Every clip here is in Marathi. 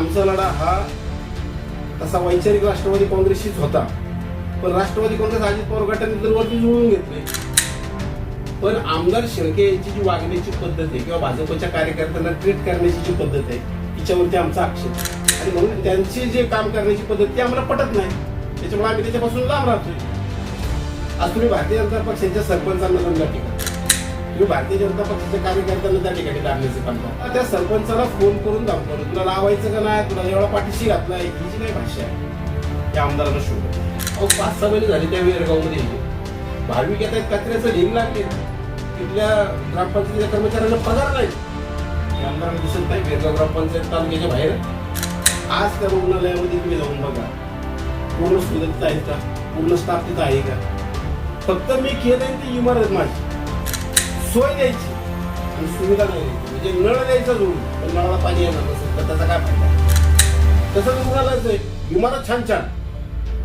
आमचा लढा हा तसा वैचारिक राष्ट्रवादी काँग्रेसशीच होता. पण राष्ट्रवादी काँग्रेस अजित पवार गटाने तर वरती जुळून घेतले. पण आमदार शेळके यांची जी वागण्याची पद्धत आहे किंवा भाजपच्या कार्यकर्त्यांना ट्रीट करण्याची जी पद्धत आहे तिच्यावरती आमचा आक्षेप आणि म्हणून त्यांची जे काम करण्याची पद्धत ती आम्हाला पटत नाही. त्याच्यामुळे आम्ही त्याच्यापासून लांब राहतोय. आज तुम्ही भारतीय जनता पक्षाच्या सरपंचांना समजा टीका तुम्ही भारतीय जनता पक्षाच्या कार्यकर्त्यांना त्या ठिकाणी दाबण्याचं काम करता त्या सरपंचाला फोन करून दाखवतो तुला लावायचं का नाही? तुला एवढा पाठीशी घातलाय ही जी काही भाषा आहे त्या आमदारांना शोध. अहो पाच सहा महिने झाले त्या वेरगावमध्ये भाविक येतात कचऱ्याचं ढीग लागले. तिथल्या ग्रामपंचायतीच्या कर्मचाऱ्यांना पगार नाही. आमदारांना दिसत नाही. वेरगाव ग्रामपंचायत तालुक्याच्या बाहेर. आज त्या रुग्णालयामध्ये तुम्ही जाऊन बघा. पूर्ण सुविधा आहेत का? पूर्ण स्टाफ तिथं आहे का? फक्त मी केलंय ती इमारत माझी. सोय द्यायची. आणि सुविधा नाही द्यायची. म्हणजे नळ द्यायचा जोडून पण नळाला पाणी येणार नसेल तर त्याचा काय फायदा? तसंच रुग्णालयाचं आहे इमारत छान छान.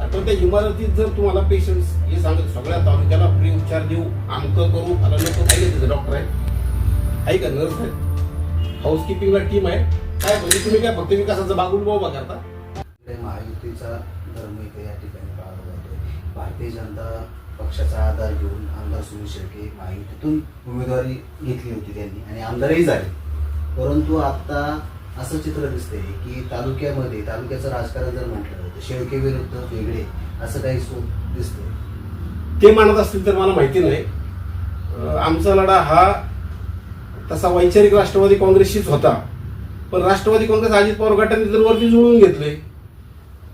आता त्या इमारतीत जर तुम्हाला पेशंट हे सांगत सगळ्या तालुक्याला फ्री उपचार देऊ आमकं करू मला लोक पाहिजे तिथे डॉक्टर आहे आहे का नर्स आहे हाऊसकीपिंगला टीम आहे. काय म्हणजे तुम्ही काय फक्त विकासाचा बागुल उभा करता? महायुतीचा धर्म इथे या ठिकाणी पाळला जातो भारतीय जनता पक्षाचा आधार घेऊन आमदार सुनील शेळके महायुतीतून उमेदवारी घेतली होती त्यांनी आणि आमदारही झाले. परंतु आता असं चित्र दिसतंय की तालुक्यामध्ये तालुक्याचं राजकारण जर म्हटलं तर शेळके विरुद्ध वेगळे असं काही सोप दिसतंय. ते मानत असतील तर मला माहिती नाही. आमचा लढा हा तसा वैचारिक राष्ट्रवादी काँग्रेसशीच होता. पण राष्ट्रवादी काँग्रेस अजित पवार गटाने जर वरती जुळून घेतले.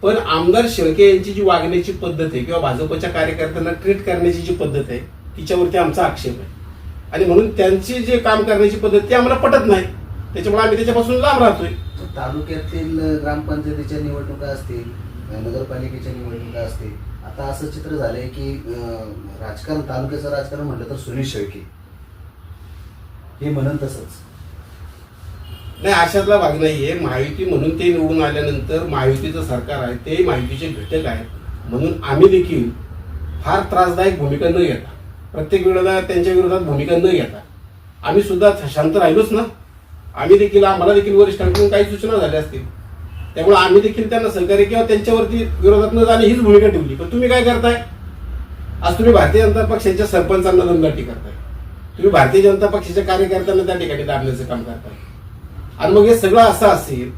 पण आमदार शेळके यांची जी वागण्याची पद्धत आहे किंवा भाजपच्या कार्यकर्त्यांना ट्रीट करण्याची जी पद्धत आहे तिच्यावरती आमचा आक्षेप आहे. आणि म्हणून त्यांची जे काम करण्याची पद्धत ती आम्हाला पटत नाही. त्याच्यामुळे आम्ही त्याच्यापासून लांब राहतोय. तालुक्यातील ग्रामपंचायतीच्या निवडणुका असतील नगरपालिकेच्या निवडणुका असतील आता असं चित्र झालंय की राजकारण तालुक्याचं राजकारण म्हटलं तर सुनील शेळके. हे म्हणून तसंच. नाही अशातला भाग नाहीये. महायुती म्हणून ते निवडून आल्यानंतर महायुतीचं सरकार आहे ते महायुतीचे घटक आहेत. म्हणून आम्ही देखील फार त्रासदायक भूमिका न घेता प्रत्येक वेळेला त्यांच्या विरोधात भूमिका न घेता आम्ही सुद्धा शांत राहिलोच ना? आम्ही देखील आम्हाला देखील वरिष्ठांकडून काही सूचना झाल्या असतील. त्यामुळे आम्ही देखील त्यांना सहकार्य किंवा त्यांच्यावरती विरोधात न जाणे हीच भूमिका ठेवली. पण तुम्ही काय करताय? आज तुम्ही भारतीय जनता पक्षाच्या सरपंचांना दमदाटी करताय. तुम्ही भारतीय जनता पक्षाच्या कार्यकर्त्यांना त्या ठिकाणी दाबण्याचं काम करताय. आणि मग हे सगळं असं असेल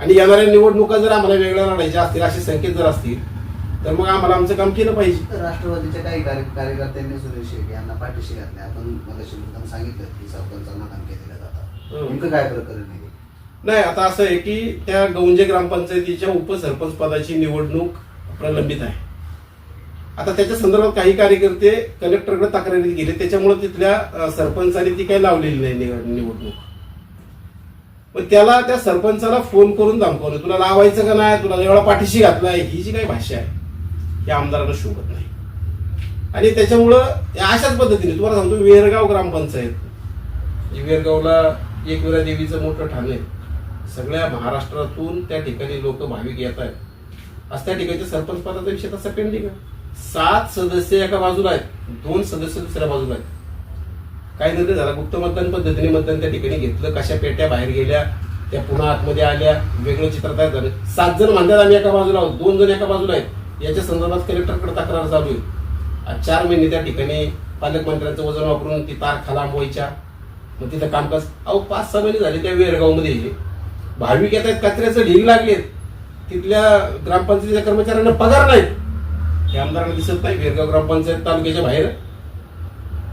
आणि येणाऱ्या निवडणुका जर आम्हाला वेगळ्या लढायच्या असतील असे संकेत जर असतील तर मग आम्हाला आमचं काम केलं पाहिजे. राष्ट्रवादीच्या काही कार्य- कार्यकर्त्यांनी सुनील शेळके यांना पाठीशी घातले. आपण मगाशी मुद्दाम सांगितलं की सरपंचांना धमक्या दिल्या जातात. नेमकं काय प्रकरण आहे? नाही आता असं आहे की त्या गौंजे ग्रामपंचायतीच्या उपसरपंच पदाची निवडणूक प्रलंबित आहे. आता त्याच्या संदर्भात काही कार्यकर्ते कलेक्टरकडे तक्रारी गेले. त्याच्यामुळे तिथल्या सरपंचाने ती काही लावलेली नाही निवड- निवडणूक. पण त्याला त्या सरपंचाला फोन करून धमकवलं तुला लावायचं का नाही? तुला एवढा पाठीशी घातलाय ही जी काही भाषा आहे ही आमदारांना शोभत नाही. आणि त्याच्यामुळं अशाच पद्धतीने तुम्हाला सांगतो वेरगाव ग्रामपंचायत वेरगावला एकविरा देवीचं मोठं ठाण आहे सगळ्या महाराष्ट्रातून त्या ठिकाणी लोक भाविक येत आहेत. आज त्या ठिकाणच्या सरपंच पदाचा विषय तसा पेंडिंग आहे. सात सदस्य एका बाजूला आहेत दोन सदस्य दुसऱ्या बाजूला आहेत. काय निर्णय झाला. गुप्त मतदान पद्धतीने मतदान त्या ठिकाणी घेतलं. कशा पेट्या बाहेर गेल्या त्या पुन्हा आतमध्ये आल्या वेगळं चित्र तयार झालं. सात जण मानतात आम्ही एका बाजूला आहोत. दोन जण एका बाजूला आहेत. याच्या संदर्भात कलेक्टरकडे तक्रार चालू आहे. आज चार महिने त्या ठिकाणी पालकमंत्र्यांचं वजन वापरून ती तार खालांबवायच्या मग तिथं कामकाज अहो पाच सहा महिने झाले त्या वेरगावमध्ये भाविक येत आहेत कचऱ्याचं ढीग लागलेत. तिथल्या ग्रामपंचायतीच्या कर्मचाऱ्यांना पगार नाहीत. हे आमदारांना दिसत नाही. वेरगाव ग्रामपंचायत तालुक्याच्या बाहेर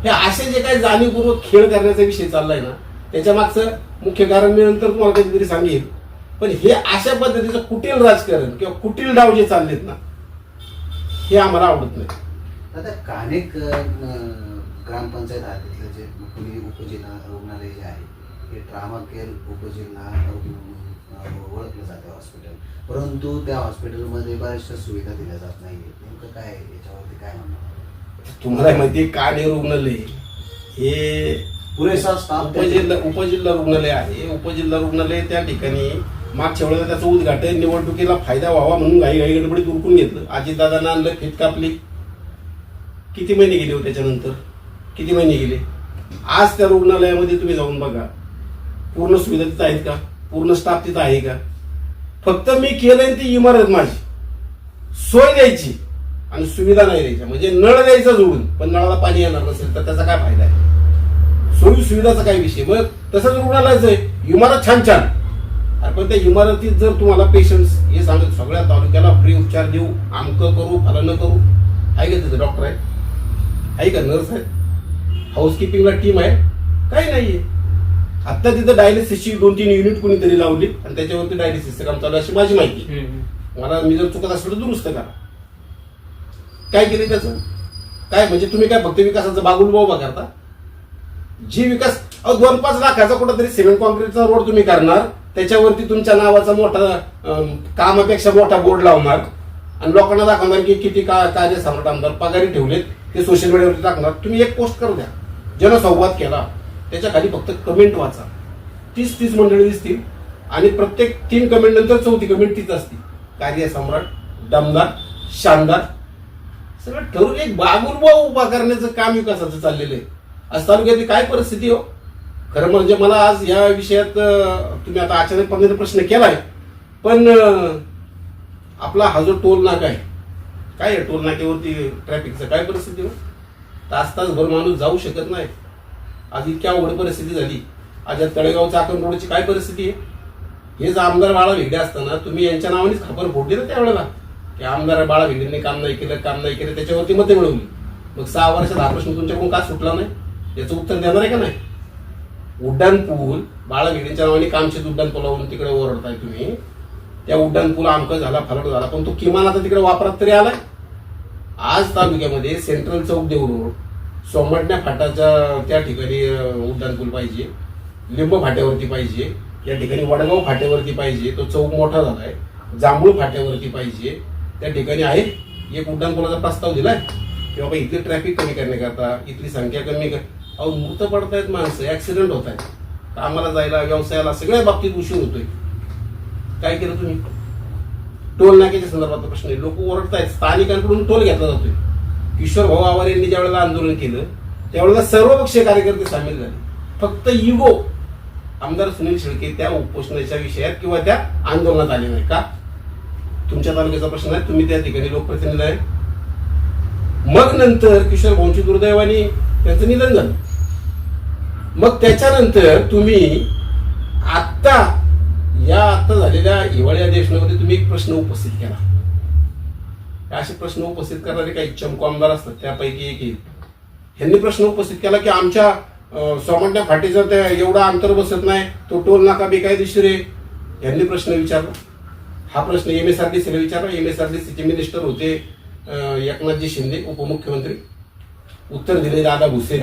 हे असे जे काही जाणीवपूर्वक खेळ करण्याचा विषय चाललाय ना त्याच्या मागचं मुख्य कारण मी नंतर तुम्हाला कधीतरी सांगेल पण हे अशा पद्धतीचं कुटील राजकारण किंवा कुटील डाव जे चाललेत ना हे आम्हाला आवडत नाही. आता कानेक ग्रामपंचायत हद्दीतलं जे कुणी उपजिल्हा रुग्णालय जे आहे हे ट्रामा केअर उपजिल्हा ओळखलं जातं हॉस्पिटल परंतु त्या हॉस्पिटलमध्ये बऱ्याचशा सुविधा दिल्या जात नाही नेमकं काय आहे? याच्यावरती काय म्हणणं तुम्हाला माहिती काने रुग्णालय? हे पुरेसा स्टाफ उपजिल्हा उपजिल्हा रुग्णालय आहे. उपजिल्हा रुग्णालय त्या ठिकाणी मागच्या वेळेला त्याचं उद्घाटन निवडणुकीला फायदा व्हावा म्हणून घाई घाई गडबडीत उरकून घेतलं. अजितदादांना आणलं फित कापली. किती महिने गेले हो त्याच्यानंतर? किती महिने गेले? आज त्या रुग्णालयामध्ये तुम्ही जाऊन बघा. पूर्ण सुविधा तिथं आहेत का? पूर्ण स्टाफ तिथं आहे का? फक्त मी केलंय ती इमारत माझी. सोय द्यायची. आणि सुविधा नाही द्यायच्या. म्हणजे नळ द्यायचा जोडून पण नळाला पाणी येणार नसेल तर त्याचा काय फायदा आहे? सोयी सुविधाचा काय विषय? मग तसंच रुग्णालयाचं आहे. इमारत छान छान. अरे पण त्या इमारतीत जर तुम्हाला पेशंट्स हे सांगत सगळ्या तालुक्याला फ्री उपचार देऊ आमकं करू फलानं करू. आहे का तिथे डॉक्टर आहे? आहे का नर्स आहे? हाऊसकीपिंगला टीम आहे? काही नाहीये. आता तिथं डायलिसिसची दोन तीन युनिट कोणीतरी लावली आणि त्याच्यावरती डायलिसिसचं काम चालू अशी माझी माहिती. मला मी जर चुकत असेल तर दुरुस्त करा. काय केले त्याचं? काय म्हणजे तुम्ही काय फक्त विकासाचा बागुल उभा करता? जी विकास अहो दोन पाच लाखाचा कुठंतरी सिमेंट कॉन्क्रीटचा रोड तुम्ही करणार त्याच्यावरती तुमच्या नावाचा मोठा कामापेक्षा मोठा बोर्ड लावणार आणि लोकांना दाखवणार की किती का कार्य सम्राट आमदार पगारी ठेवलेत ते सोशल मीडियावरती टाकणार. तुम्ही एक पोस्ट करू द्या. जनसंवाद केला. त्याच्याखाली फक्त कमेंट वाचा. तीस तीस मंडळी दिसतील आणि प्रत्येक तीन कमेंट नंतर चौथी कमेंट तीच असते. कार्य सम्राट दमदार शानदार सगळं ठरवून एक बागुरबा उभा करण्याचं काम विकासाचं चाललेलं आहे. आज तालुक्यातली काय परिस्थिती हो? खरं म्हणजे मला आज या विषयात तुम्ही आता अचानकपणे प्रश्न केलाय. पण आपला हा जो टोल नाका आहे काय आहे टोल नाक्यावरती ट्रॅफिकचं काय परिस्थिती हो? तास तासभर माणूस जाऊ शकत नाही. आज इतक्या अवघड परिस्थिती झाली. आज या तळेगाव चाकण रोडची काय परिस्थिती आहे? हेच आमदार बाळा वेगळे असताना तुम्ही यांच्या नावानेच खबर फोडली ना त्यावेळेला. की आमदार बाळा वेगळ्यांनी काम नाही केलं काम नाही केलं त्याच्यावरती मते मिळवली मग सहा वर्षात हा प्रश्न तुमच्याकडून का सुटला नाही? याचं उत्तर देणार आहे का नाही? उड्डाण पूल बाळा नावाने कामशेत उड्डाण पुलावरून तिकडे ओरडताय तुम्ही. त्या उड्डाण पूल आमकं झाला फलट झाला पण तो किमान आता तिकडे वापरात तरी आलाय? आज तालुक्यामध्ये सेंट्रल चौक देऊ रोड सोमटण्या फाटाच्या त्या ठिकाणी उड्डाणपूल उड्डाण पूल पाहिजे. लिंब फाट्यावरती पाहिजे. या ठिकाणी वडगाव फाट्यावरती पाहिजे. तो चौक मोठा झालाय. जांभूळ फाट्यावरती पाहिजे. त्या ठिकाणी आहे. एक उड्डाणपुलाचा प्रस्ताव दिलाय? की बाबा इथली ट्रॅफिक कमी करण्याकरता इथली संख्या कमी कर. अहो मृत पडतायत माणसं ऍक्सिडेंट होत आहेत कामाला जायला व्यवसायाला सगळ्या बाबतीत उशीर होतोय. काय केलं तुम्ही? टोल नाक्याच्या संदर्भात प्रश्न आहे. लोक ओरडतायत. स्थानिकांकडून टोल घेतला जातोय. किशोर भाऊ आवार यांनी ज्यावेळेला आंदोलन केलं त्यावेळेला सर्वपक्षीय कार्यकर्ते सामील झाले. फक्त इगो आमदार सुनील शेळके त्या उपोषणाच्या विषयात किंवा त्या आंदोलनात आले नाही का? तुमच्या तालुक्याचा प्रश्न आहे तुम्ही त्या ठिकाणी लोकप्रतिनिधी आहे मग नंतर किशोर भाऊंची दुर्दैवाने त्यांचं निधन झालं मग त्याच्यानंतर तुम्ही आत्ता या आत्ता झालेल्या हिवाळी अधिवेशनामध्ये तुम्ही एक प्रश्न उपस्थित केला. असे प्रश्न उपस्थित करणारे काही चमको आमदार असतात त्यापैकी एक येईल ह्यांनी प्रश्न उपस्थित केला की आमच्या अं, सोमण्या फाटीचा त्या एवढा अंतर बसत नाही तो टोल नाका बेकायदेशीर आहे. यांनी प्रश्न विचारला. हा प्रश्न एम एस आर डी सीला विचारला. एम एस आर डी सीचे मिनिस्टर होते एकनाथजी शिंदे उपमुख्यमंत्री. उत्तर दिले दादा भुसे.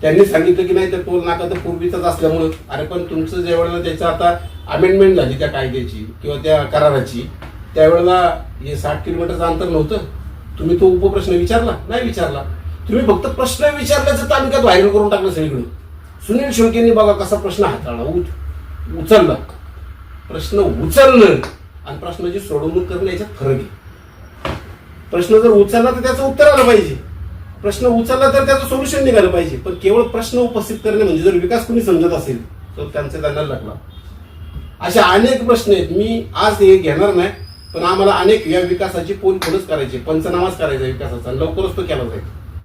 त्यांनी सांगितलं की नाही तर टोल नाका तर पूर्वीचाच असल्यामुळं. अरे पण तुमचं ज्या वेळेला त्याचं आता अमेंडमेंट झाली त्या कायद्याची किंवा त्या कराराची त्यावेळेला हे साठ किलोमीटरचं अंतर नव्हतं. तुम्ही तो उपप्रश्न विचारला? नाही विचारला. तुम्ही फक्त प्रश्न विचारल्याचं तालुक्यात व्हायरल करून टाकलं सगळीकडे. सुनील शेळकेंनी बघा कसा प्रश्न हाताळला. उच- उचलला. प्रश्न उचलणं आणि प्रश्नाची सोडवणूक करणं याच्यात फरक आहे. प्रश्न जर उचलला तर त्याचं उत्तर आलं पाहिजे. प्रश्न उचलला तर त्याचं सोल्युशन निघालं पाहिजे. पण केवळ प्रश्न उपस्थित करणे म्हणजे जर विकास कुणी समजत असेल तर त्यांचे त्यांना लागला. असे अनेक प्रश्न आहेत. मी आज हे घेणार नाही पण आम्हाला अनेक या विकासाची पोल करायची पंचनामाच करायचा विकासाचा लवकरच तो केला जाईल.